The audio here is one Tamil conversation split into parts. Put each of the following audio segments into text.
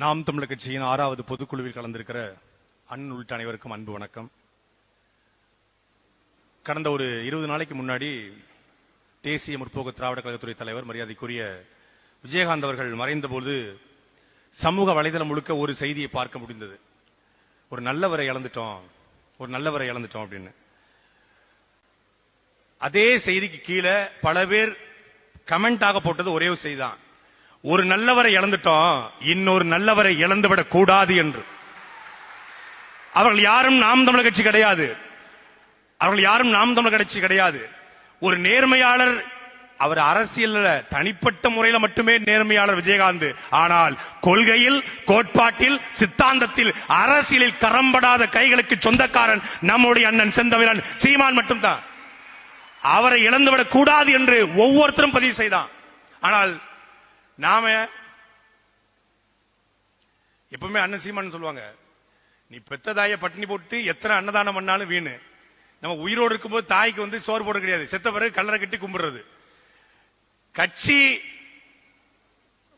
நாம் தமிழர் கட்சியின் ஆறாவது பொதுக்குழுவில் கலந்திருக்கிற அண்ணன் உள்ளிட்ட அனைவருக்கும் அன்பு வணக்கம். கடந்த ஒரு இருபது நாளைக்கு முன்னாடி தேசிய முற்போக்கு திராவிட கழகத்துறை தலைவர் மரியாதைக்குரிய விஜயகாந்த் அவர்கள் மறைந்தபோது சமூக வலைதளம் முழுக்க ஒரு செய்தியை பார்க்க முடிந்தது. ஒரு நல்லவரை இழந்துட்டோம் ஒரு நல்லவரை இழந்துட்டோம் அப்படின்னு. அதே செய்திக்கு கீழே பல பேர் கமெண்டாக போட்டது ஒரே ஒரு செய்தி தான் ஒரு நல்லவரை இழந்துட்டோம் இன்னொரு நல்லவரை இழந்துவிடக் கூடாது என்று. அவர்கள் யாரும் நாம் தமிழர் கட்சி கிடையாது. அவர்கள் யாரும் நாம் தமிழர் கட்சி கிடையாது. ஒரு நேர்மையாளர் அவர் அரசியல் தனிப்பட்ட முறையில மட்டுமே நேர்மையாளர் விஜயகாந்த். ஆனால் கொள்கையில் கோட்பாட்டில் சித்தாந்தத்தில் அரசியலில் கரம்படாத கைகளுக்கு சொந்தக்காரன் நம்முடைய அண்ணன் செந்தமிழன் சீமான் மட்டும்தான். அவரை இழந்துவிடக் கூடாது என்று ஒவ்வொருத்தரும் பதிவு செய்தான். ஆனால் நாம எப்பவுமே அண்ணன் சீமான் சொல்லுவாங்க நீ பெத்த தாயை பட்டினி போட்டு எத்தனை அன்னதானம் பண்ணாலும் வீணு. நம்ம உயிரோடு இருக்கும்போது தாய்க்கு வந்து சோறு போட கிடையாது. செத்த பிறகு கல்லறை கட்டி கும்பிடுறது. கட்சி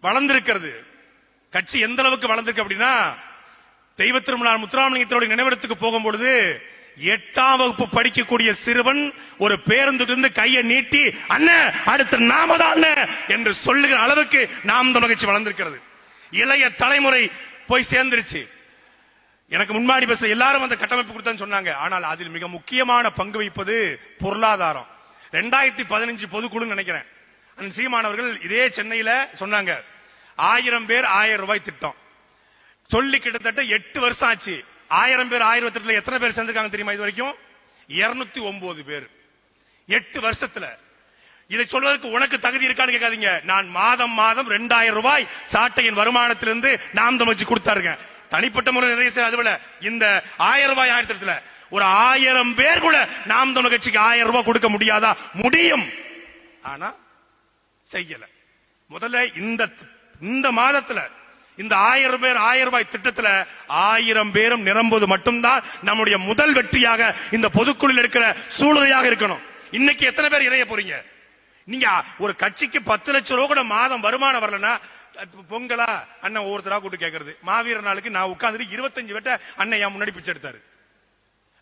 வளர்ந்திருக்கிறது. கட்சி எந்த அளவுக்கு வளர்ந்திருக்கு அப்படின்னா தெய்வ திருமணம் முத்துராமலிங்கத்தோட நினைவிடத்துக்கு போகும்பொழுது எட்டாம் வகுப்பு படிக்கக்கூடிய சிறுவன் ஒரு பேருந்துக்கு கையை நீட்டி அண்ணன் அடுத்த நாம தான் என்று சொல்லுகிற அளவுக்கு நாம் தொலைச்சி மகிழ்ச்சி வளர்ந்திருக்கிறது. இளைய தலைமுறை போய் சேர்ந்துருச்சு. எனக்கு முன்னாடி பேச எல்லாரும் அந்த கட்டமைப்பு கொடுத்தான்னு சொன்னாங்க. ஆனால் அதில் மிக முக்கியமான பங்கு வகிப்பது பொருளாதாரம். ரெண்டாயிரத்தி பதினஞ்சு பொதுக்குழுன்னு நினைக்கிறேன். அந்த சீமானவர்கள் இதே சென்னையில சொன்னாங்க. ஆயிரம் பேர் ஆயிரம் ரூபாய் திட்டம். சொல்லி கிட்டத்தட்ட எட்டு வருஷம் ஆச்சு. ஆயிரம் பேர் ஆயிரத்தி எட்டுல எத்தனை பேர் சேர்ந்திருக்காங்க தெரியுமா இது வரைக்கும்? இருநூத்தி ஒன்பது பேர். எட்டு வருஷத்துல. இதை சொல்வதற்கு உனக்கு தகுதி இருக்கான்னு கேட்காதீங்க. நான் மாதம் மாதம் ரெண்டாயிரம் ரூபாய் சாட்டையின் வருமானத்திலிருந்து நாம் தமிழ்ச்சி கொடுத்தாருங்க. தனிப்பட்ட முறை நிறைய செய்ய இந்த ஆயிரம் ரூபாய் ஆயிரத்தி ஒரு ஆயிரம் பேர் கூட நாம் தமிழ் கட்சிக்கு ஆயிரம் ரூபாய் கொடுக்க முடியாதா? முடியும். ஆனா செய்யல. முதல்ல இந்த இந்த மாதத்துல இந்த ஆயிரம் பேர் ஆயிரம் ரூபாய் திட்டத்துல ஆயிரம் பேரும் நிரம்புவது மட்டும்தான் நம்முடைய முதல் வெற்றியாக இந்த பொதுக்குழுவில் இருக்கிற சூழ்நிலையாக இருக்கணும். இன்னைக்கு எத்தனை பேர் இணைய போறீங்க? நீங்க ஒரு கட்சிக்கு பத்து லட்சம் ரூபா கூட மாதம் வருமானம் வரலன்னா பொங்கலா அண்ணன் ஒவ்வொருத்தரா கூட்டு கேட்கறது மாவீர நாளுக்கு நான் உட்காந்துட்டு இருபத்தஞ்சு வெட்ட அண்ணன் என் முன்னாடி பிச்சை எடுத்தாரு.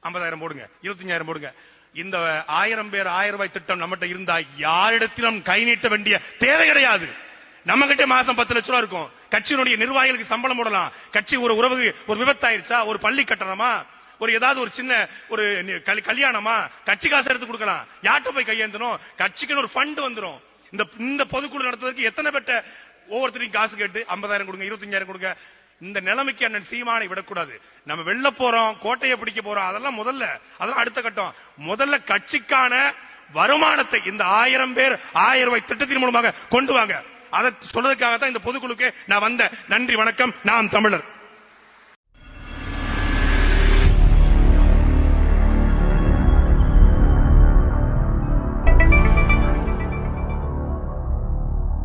ஐம்பதாயிரம் போடுங்க இருபத்தஞ்சாயிரம் போடுங்க. இந்த ஆயிரம் பேர் ஆயிரம் ரூபாய் திட்டம் நம்மகிட்ட இருந்தா யாரிடத்திலும் கை நீட்ட வேண்டிய தேவை கிடையாது. நம்ம கிட்ட மாசம் பத்து லட்சம் ரூபா இருக்கும். கட்சியினுடைய நிர்வாகிகளுக்கு சம்பளம் போடலாம். கட்சி ஒரு உறவு ஒரு விபத்தாயிருச்சா? ஒரு பள்ளி கட்டணமா? ஒரு ஏதாவது ஒரு சின்ன ஒரு கல்யாணமா? கட்சி காசு எடுத்து கொடுக்கலாம். யார்கிட்ட போய் கையேந்தணும்? கட்சிக்குன்னு ஒரு ஃபண்ட் வந்துடும் இந்த இந்த பொதுக்குழு நடத்துவதற்கு எத்தனை பெற்ற ஒவ்வொருத்தரையும் காசு கேட்டு ஐம்பதாயிரம் கொடுங்க இருபத்தஞ்சாயிரம் கொடுங்க? இந்த நிலைமைக்கு அண்ணன் சீமானை விடக்கூடாது. நம்ம வெளில போறோம் கோட்டையை பிடிக்க போறோம் அதெல்லாம் முதல்ல. அதெல்லாம் அடுத்த கட்டம். முதல்ல கட்சிக்கான வருமானத்தை இந்த ஆயிரம் பேர் ஆயிரம் ரூபாய் திட்டத்தின் மூலமாக கொண்டு வாங்க. அதை சொல்றதுக்காக தான் இந்த பொதுக்குழுக்கு நான் வந்த நன்றி வணக்கம். நாம் தமிழர்.